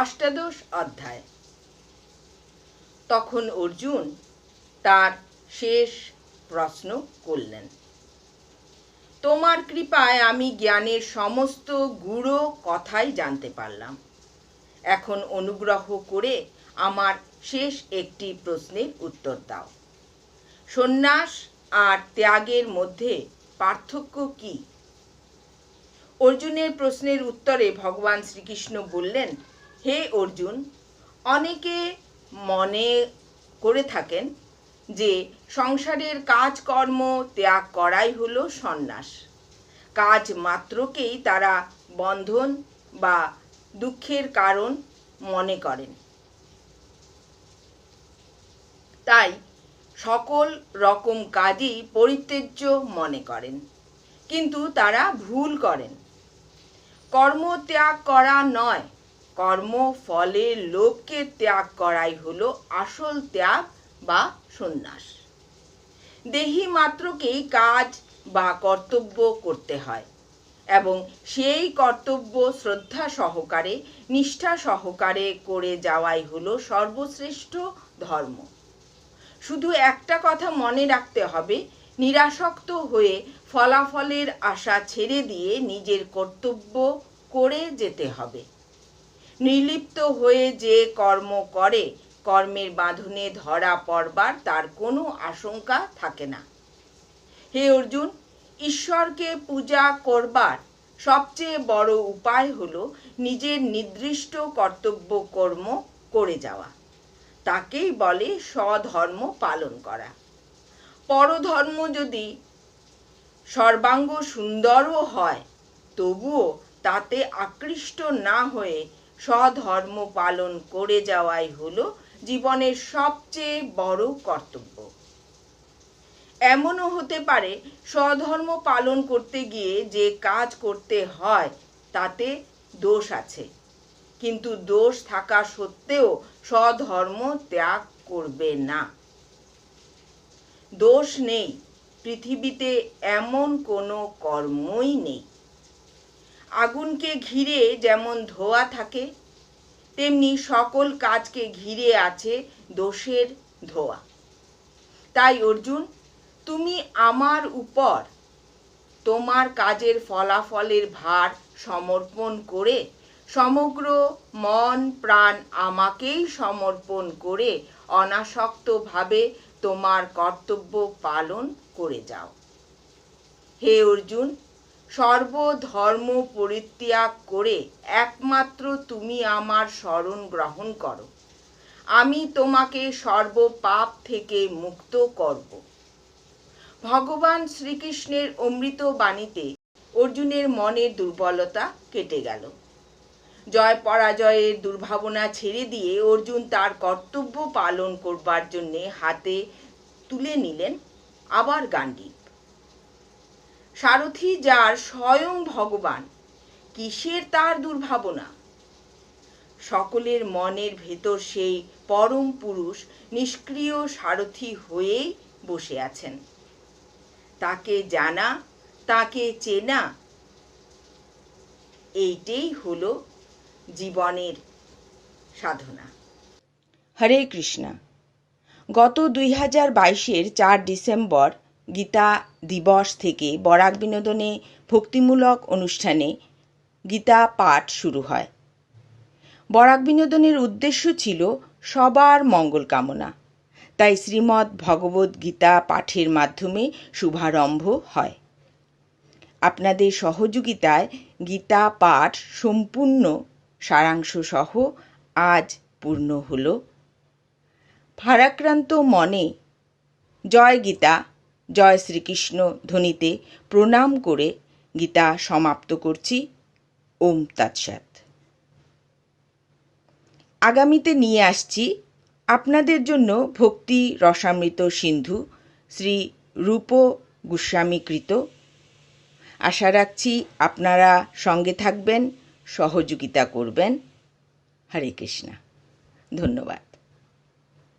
অষ্টাদশ অধ্যায়। তখন অর্জুন তার শেষ প্রশ্ন করলেন, তোমার কৃপায় আমি জ্ঞানের সমস্ত গূঢ় কথাই জানতে পারলাম। এখন অনুগ্রহ করে আমার শেষ একটি প্রশ্নের উত্তর দাও। সন্ন্যাস আর ত্যাগের মধ্যে পার্থক্য কি? অর্জুনের প্রশ্নের উত্তরে ভগবান শ্রীকৃষ্ণ বললেন হে অর্জুন, অনেকে মনে করে থাকেন যে সংসারের কাজকর্ম ত্যাগ করাই হলো সন্ন্যাস। কাজ মাত্রকেই তারা বন্ধন বা দুঃখের কারণ মনে করেন। তাই সকল রকম কাজই পরিত্যাজ্য মনে করেন, কিন্তু তারা ভুল করেন। কর্ম ত্যাগ করা নয় কর্ম ফলের লোভকে ত্যাগ করাই হলো আসল ত্যাগ বা সন্ন্যাস। দেহি মাত্রকেই কাজ বা কর্তব্য করতে হয় এবং সেই কর্তব্য শ্রদ্ধা সহকারে, নিষ্ঠা সহকারে করে যাওয়াই হলো সর্বশ্রেষ্ঠ ধর্ম। শুধু একটা কথা মনে রাখতে হবে, নিরাসক্ত হয়ে ফলাফলের আশা ছেড়ে দিয়ে নিজের কর্তব্য করে যেতে হবে। নির্লিপ্ত হয়ে যে কর্ম করে, কর্মের বাঁধনে ধরা পড়বার তার কোনো আশঙ্কা থাকে না। হে অর্জুন, ঈশ্বরকে পূজা করবার সবচেয়ে বড় উপায় হল নিজের নির্দিষ্ট কর্তব্য কর্ম করে যাওয়া। তাকেই বলে স্বধর্ম পালন করা। পরধর্ম যদি সর্বাঙ্গ সুন্দরও হয়, তবুও তাতে আকৃষ্ট না হয়ে স্বধর্ম পালন করে যাওয়াই হলো জীবনের সবচেয়ে বড় কর্তব্য। এমনও হতে পারে স্বধর্ম পালন করতে গিয়ে যে কাজ করতে হয়, তাতে দোষ আছে। কিন্তু দোষ থাকা সত্ত্বেও স্বধর্ম ত্যাগ করবে না। দোষ নেই, পৃথিবীতে এমন কোনো কর্মই নেই। আগুনকে ঘিরে যেমন ধোয়া থাকে, তেমনি সকল কাজকে ঘিরে আছে দোষের ধোয়া। তাই অর্জুন, তুমি আমার উপর তোমার কাজের ফলাফলের ভার সমর্পণ করে, সমগ্র মন প্রাণ আমাকেই সমর্পণ করে অনাসক্তভাবে তোমার কর্তব্য পালন করে যাও। হে অর্জুন সর্বধর্ম পরিত্যাগ করে একমাত্র তুমি আমার শরণ গ্রহণ করো। আমি তোমাকে সর্বপাপ থেকে মুক্ত করব। ভগবান শ্রীকৃষ্ণের অমৃত বাণীতে অর্জুনের মনের দুর্বলতা কেটে গেল। জয় পরাজয়ের দুর্ভাবনা ছেড়ে দিয়ে অর্জুন তার কর্তব্য পালন করবার জন্যে হাতে তুলে নিলেন আবার গান্ডীব সারথি যার স্বয়ং ভগবান, কিসের তার দুর্ভাবনা? সকলের মনের ভেতর সেই পরম পুরুষ নিষ্ক্রিয় সারথি হয়েই বসে আছেন। তাকে জানা, তাকে চেনা, এইটাই হলো জীবনের সাধনা। হরে কৃষ্ণা, গত দুই হাজার বাইশের চার ডিসেম্বর গীতা দিবস থেকে বরাক বিনোদনে ভক্তিমূলক অনুষ্ঠানে গীতা পাঠ শুরু হয়। বরাক বিনোদনের উদ্দেশ্য ছিল সবার মঙ্গল কামনা। তাই শ্রীমদ্ ভগবদ্ গীতা পাঠের মাধ্যমে শুভারম্ভ হয়। আপনাদের সহযোগিতায় গীতা পাঠ সম্পূর্ণ সারাংশ সহ আজ পূর্ণ হল। ভারাক্রান্ত মনে। জয় গীতা। জয় শ্রীকৃষ্ণ ধ্বনিতে প্রণাম করে গীতা সমাপ্ত করছি। ওম তৎসাৎ। আগামীতে নিয়ে আসছি আপনাদের জন্য ভক্তি রসামৃত সিন্ধু শ্রী রূপ গোস্বামীকৃত। আশা রাখছি আপনারা সঙ্গে থাকবেন, সহযোগিতা করবেন। হরে কৃষ্ণা। ধন্যবাদ।